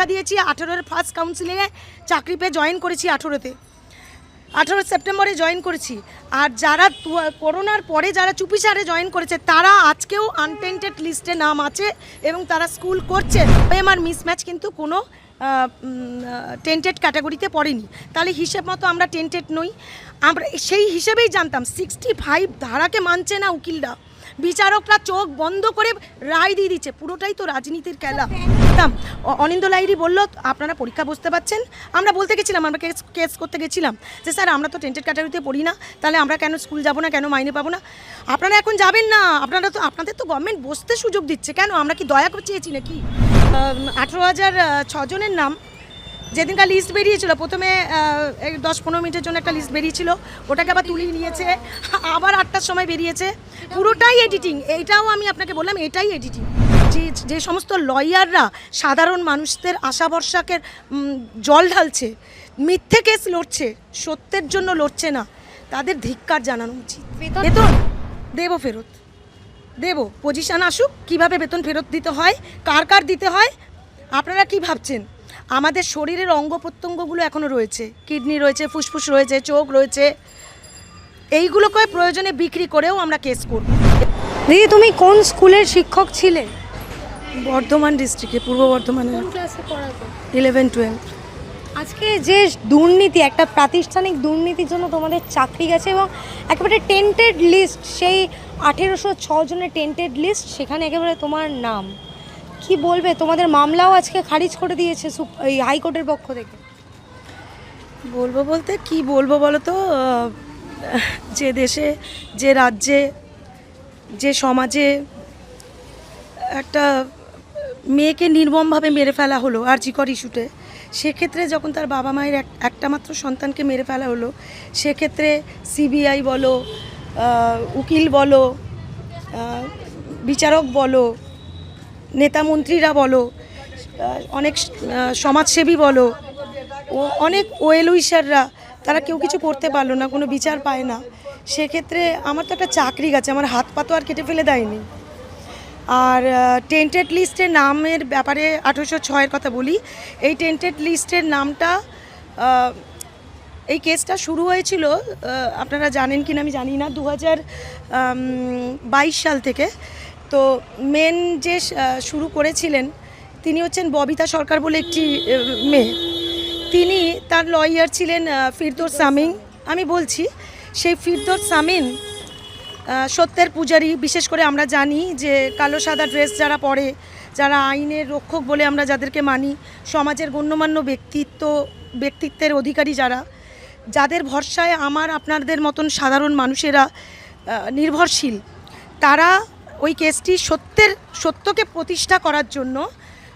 পরীক্ষা দিয়েছি, আঠেরোর ফার্স্ট কাউন্সিলিংয়ে চাকরি পেয়ে জয়েন করেছি আঠেরোতে। আঠেরো সেপ্টেম্বরে জয়েন করেছি। আর যারা করোনার পরে যারা চুপিসারে জয়েন করেছে, তারা আজকেও আনটেন্টেড লিস্টে নাম আছে এবং তারা স্কুল করছে। আমার মিসম্যাচ কিন্তু কোনো টেন্টেড ক্যাটাগরিতে পড়েনি। তাহলে হিসেব মতো আমরা টেন্টেড নই। আমরা সেই হিসেবেই জানতাম সিক্সটি ফাইভ ধারাকে মানছে না উকিলরা। বিচারকরা চোখ বন্ধ করে রায় দিয়ে দিচ্ছে। পুরোটাই তো রাজনীতির খেলা। অনিন্দ লাইরি বলল, আপনারা পরীক্ষা বসতে পারছেন আমরা বলতে গেছিলাম, আমরা কেস কেস করতে গেছিলাম যে, স্যার, আমরা তো টেন্টেড ক্যাটাগরিতে পড়ি না। তাহলে আমরা কেন স্কুল যাব না? কেন মাইনে পাবো না? আপনারা এখন যাবেন না। আপনারা তো আপনাদের তো গভর্নমেন্ট বসতে সুযোগ দিচ্ছে। কেন? আমরা কি দয়া চেয়েছি নাকি আঠেরো হাজার ছজনের নাম। যেদিনকার লিস্ট বেরিয়েছিল প্রথমে দশ পনেরো মিনিটের জন্য একটা লিস্ট বেরিয়েছিল ওটাকে আবার তুলিয়ে নিয়েছে আবার আটটার সময় বেরিয়েছে পুরোটাই এডিটিং এইটাও আমি আপনাকে বললাম এটাই এডিটিং যে যে সমস্ত লয়াররা সাধারণ মানুষদের আশা ভরসাকে জল ঢালছে মিথ্যে কেস লড়ছে সত্যের জন্য লড়ছে না তাদের ধিক্কার জানানো উচিত। বেতন? দেবো ফেরত। দেবো পজিশন আসুক কীভাবে বেতন ফেরত দিতে হয় কার কার দিতে হয় আপনারা কি ভাবছেন? আমাদের শরীরের অঙ্গ প্রত্যঙ্গগুলো এখনও রয়েছে। কিডনি রয়েছে ফুসফুস রয়েছে চোখ রয়েছে। এইগুলোকে প্রয়োজনে বিক্রি করেও আমরা কেস করব। দিদি তুমি কোন স্কুলের শিক্ষক ছিলে? বর্ধমান ডিস্ট্রিক্টে পূর্ব পড়াতো ইলেভেন টুয়েলভ আজকে যে দুর্নীতি একটা প্রাতিষ্ঠানিক দুর্নীতির জন্য তোমাদের চাকরি গেছে এবং একেবারে টেন্টেড লিস্ট সেই আঠেরোশো জনের টেন্টেড লিস্ট সেখানে একেবারে তোমার নাম। কি বলবে? তোমাদের মামলাও আজকে খারিজ করে দিয়েছে এই হাইকোর্টের পক্ষ থেকে। বলব বলতে কি বলব বলো তো যে দেশে, যে রাজ্যে, যে সমাজে একটা মেয়েকে নির্মমভাবে মেরে ফেলা হলো আর জিকর ইস্যুতে, সেক্ষেত্রে যখন তার বাবা মায়ের এক- একটা মাত্র সন্তানকে মেরে ফেলা হলো, সেক্ষেত্রে সিবিআই বলো উকিল বলো বিচারক বলো নেতা মন্ত্রীরা বলো অনেক সমাজসেবী বলো, ও অনেক ওয়েল উইশাররা তারা কেউ কিছু করতে পারল না, কোনো বিচার পায় না। সেক্ষেত্রে আমার তো একটা চাকরি গেছে, আমার হাত পা তো আর কেটে ফেলে দেয়নি। আর টেন্টেড লিস্টের নামের ব্যাপারে আঠেরোশো ছয়ের কথা বলি, এই টেন্টেড লিস্টের নামটা এই কেসটা শুরু হয়েছিল আপনারা জানেন কিনা আমি জানি না দু হাজার বাইশ সাল থেকে। তো মেন যে শুরু করেছিলেন তিনি হচ্ছেন ববিতা সরকার বলে একটি মেয়ে। তিনি তার লয়ার ছিলেন আহ, ফিরদোস সামিন। আমি বলছি সেই ফিরদোস সামিন সত্যের পূজারী। বিশেষ করে আমরা জানি যে কালো সাদা ড্রেস যারা পরে যারা আইনের রক্ষক বলে আমরা যাদেরকে মানি সমাজের গণ্যমান্য ব্যক্তিত্ব ব্যক্তিত্বের অধিকারী যারা যাদের ভরসায় আমার আপনাদের মতন সাধারণ মানুষেরা নির্ভরশীল তারা ওই কেসটি সত্যের, সত্যকে প্রতিষ্ঠা করার জন্য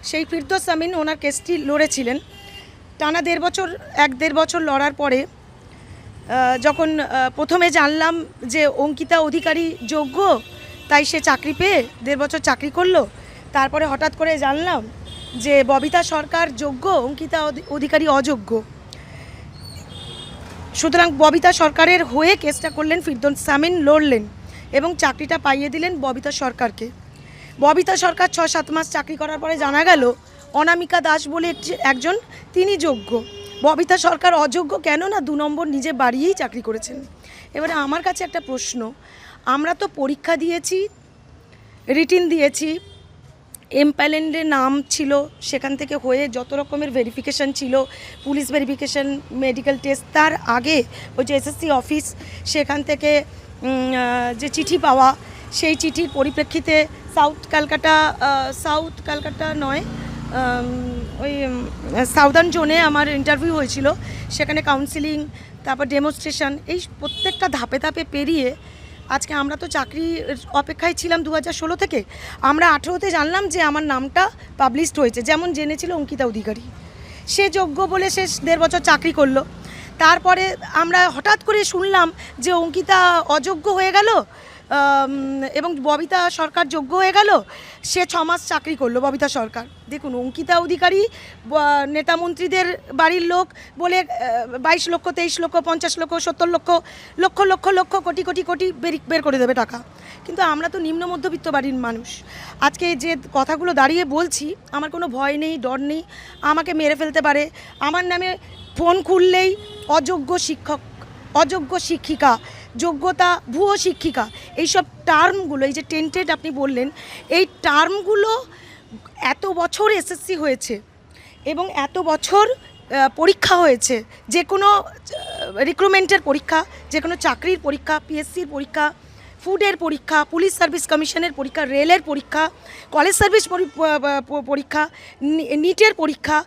সেই ফিরদোস আমিন ওনার কেসটি লড়েছিলেন। টানা দেড় বছর, এক দেড় বছর লড়ার পরে যখন প্রথমে জানলাম যে অঙ্কিতা অধিকারী যোগ্য, তাই সে চাকরি পেয়ে দেড় বছর চাকরি করল। তারপরে হঠাৎ করে জানলাম যে ববিতা সরকার যোগ্য, অঙ্কিতা অধিকারী অযোগ্য। সুতরাং ববিতা সরকারের হয়ে কেসটা করলেন, ফিরদৌস সামিন লড়লেন। এবং চাকরিটা পাইয়ে দিলেন ববিতা সরকারকে। ববিতা সরকার ছ সাত মাস চাকরি করার পরে জানা গেল, অনামিকা দাস বলে একজন, তিনি যোগ্য। ববিতা সরকার অযোগ্য কেন না দু নম্বর নিজে বাড়িয়েই চাকরি করেছেন? এবারে আমার কাছে একটা প্রশ্ন, আমরা তো পরীক্ষা দিয়েছি, রিটিন দিয়েছি, এমপ্যালেন্ডে নাম ছিল, সেখান থেকে হয়ে যত রকমের ভেরিফিকেশান ছিল, পুলিশ ভেরিফিকেশান মেডিকেল টেস্ট তার আগে ওই যে এসএসসি অফিস, সেখান থেকে যে চিঠি পাওয়া, সেই চিঠির পরিপ্রেক্ষিতে সাউথ ক্যালকাটা সাউথ ক্যালকাটা নয় ওই সাউদার্ন জোনে আমার ইন্টারভিউ হয়েছিল। সেখানে কাউন্সিলিং তারপর ডেমনস্ট্রেশন এই প্রত্যেকটা ধাপে ধাপে পেরিয়ে আজকে আমরা তো চাকরির অপেক্ষায় ছিলাম দু ষোলো থেকে। আমরা আঠেরোতে জানলাম যে আমার নামটা পাবলিশড হয়েছে, যেমন জেনেছিল অঙ্কিতা অধিকারী। সে যোগ্য বলে সে দেড় বছর চাকরি করল। তারপরে আমরা হঠাৎ করে শুনলাম যে অঙ্কিতা অযোগ্য হয়ে গেল। এবং ববিতা সরকার যোগ্য হয়ে গেল, সে ছ মাস চাকরি করল ববিতা সরকার। দেখুন, অঙ্কিতা অধিকারী, ব- নেতা মন্ত্রীদের বাড়ির লোক বলে বাইশ লক্ষ, তেইশ লক্ষ, পঞ্চাশ লক্ষ, সত্তর লক্ষ লক্ষ লক্ষ লক্ষ, কোটি কোটি কোটি বের করে দেবে টাকা। কিন্তু আমরা তো নিম্ন মধ্যবিত্ত বাড়ির মানুষ। আজকে যে কথাগুলো দাঁড়িয়ে বলছি, আমার কোনো ভয় নেই, ডর নেই। আমাকে মেরে ফেলতে পারে। আমার নামে ফোন খুললেই অযোগ্য শিক্ষক অযোগ্য শিক্ষিকা, যোগ্যতা ভুয়ো শিক্ষিকা, এইসব টার্মগুলো এই যে টেন্টেড আপনি বললেন, এই টার্মগুলো এত বছর এসএসসি হয়েছে এবং এত বছর পরীক্ষা হয়েছে। যে কোনো রিক্রুটমেন্টের পরীক্ষা, যে কোনো চাকরির পরীক্ষা পিএসসির পরীক্ষা ফুডের পরীক্ষা পুলিশ সার্ভিস কমিশনের পরীক্ষা রেলের পরীক্ষা কলেজ সার্ভিস পরীক্ষা নিটের পরীক্ষা,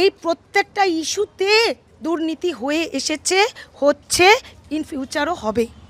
এই প্রত্যেকটা ইস্যুতে দুর্নীতি হয়ে এসেছে হচ্ছে ইন ফিউচারও হবে।